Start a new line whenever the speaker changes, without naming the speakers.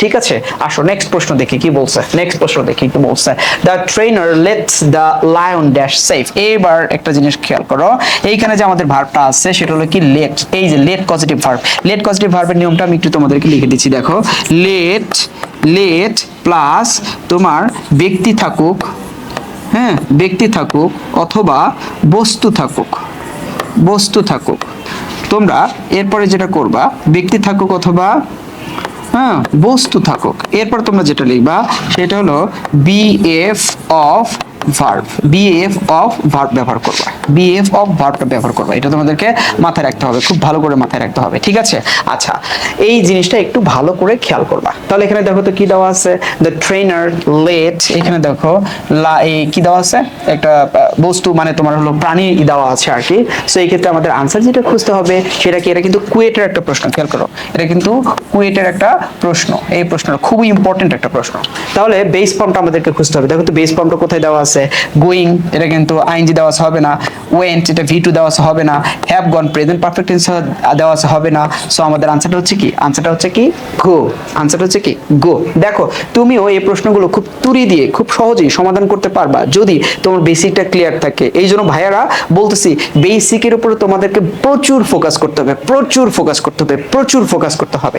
ঠিক আছে, আসো নেক্সট প্রশ্ন দেখি, কি বলছে? নেক্সট প্রশ্ন দেখি, কি বলছে? The trainer let's the lion dash safe এবার একটা জিনিস খেয়াল করো, এইখানে যে আমাদের ভার্বটা আছে, সেটা হলো কি লেট এই যে let positive verb let positive ভার্বের নিয়মটা আমি একটু তোমাদেরকে লিখে দিচ্ছি, দেখো। লেট লেট প্লাস তোমার ব্যক্তি থাকুক হ্যাঁ ব্যক্তি থাকুক অথবা বস্তু থাকুক বস্তু থাকুক। তোমরা এরপরে যেটা করবা, ব্যক্তি থাকুক অথবা হ্যাঁ বস্তু থাকুক। এরপর তোমরা যেটা লিখবা সেটা হলো BF of verb BF of verb ব্যবহার করবা। বিএফ অফ ভার্বটা ব্যবহার করবা। এটা তোমাদেরকে মাথায় রাখতে হবে, খুব ভালো করে মাথায় রাখতে হবে, ঠিক আছে? আচ্ছা এই জিনিসটা একটু ভালো করে খেয়াল করবা। তাহলে এখানে দেখো তো কি দেওয়া আছে? দ্য ট্রেনার লেট এখানে দেখো, লা এই কি দেওয়া আছে? একটা বস্তু মানে তোমার হলো প্রাণী দেওয়া আছে আর কি। সো এই ক্ষেত্রে আমাদের আনসার যেটা খুঁজতে হবে, সেটা কি? এটা কিন্তু কুয়েটের একটা প্রশ্ন, খেয়াল করো। এটা কিন্তু কুয়েটের একটা প্রশ্ন। এই প্রশ্নটা খুবই ইম্পর্টেন্ট একটা প্রশ্ন। তাহলে বেস ফর্মটা আমাদেরকে খুঁজতে হবে। দেখো তো বেস ফর্মটা কোথায় দেওয়া আছে? গোয়িং এটা কিন্তু আইনজি দেওয়া হবে না। ওয়েন্ট এটা ভি টু দেওয়া হবে না। Have gone present perfect tense দেওয়া হবে না। সো আমাদের আনসারটা হচ্ছে কি? আনসারটা হচ্ছে কি? গো আনসারটা হচ্ছে কি? গো দেখো, তুমিও এই প্রশ্নগুলো খুব তুরি দিয়ে, খুব সহজেই সমাধান করতে পারবা। যদি তোমার বেসিকটা ক্লিয়ার থাকে। এই জন্য ভাইয়ারা বলতেছি বেসিকের উপরে তোমাদেরকে প্রচুর ফোকাস করতে হবে। প্রচুর ফোকাস করতে হবে। প্রচুর ফোকাস করতে হবে।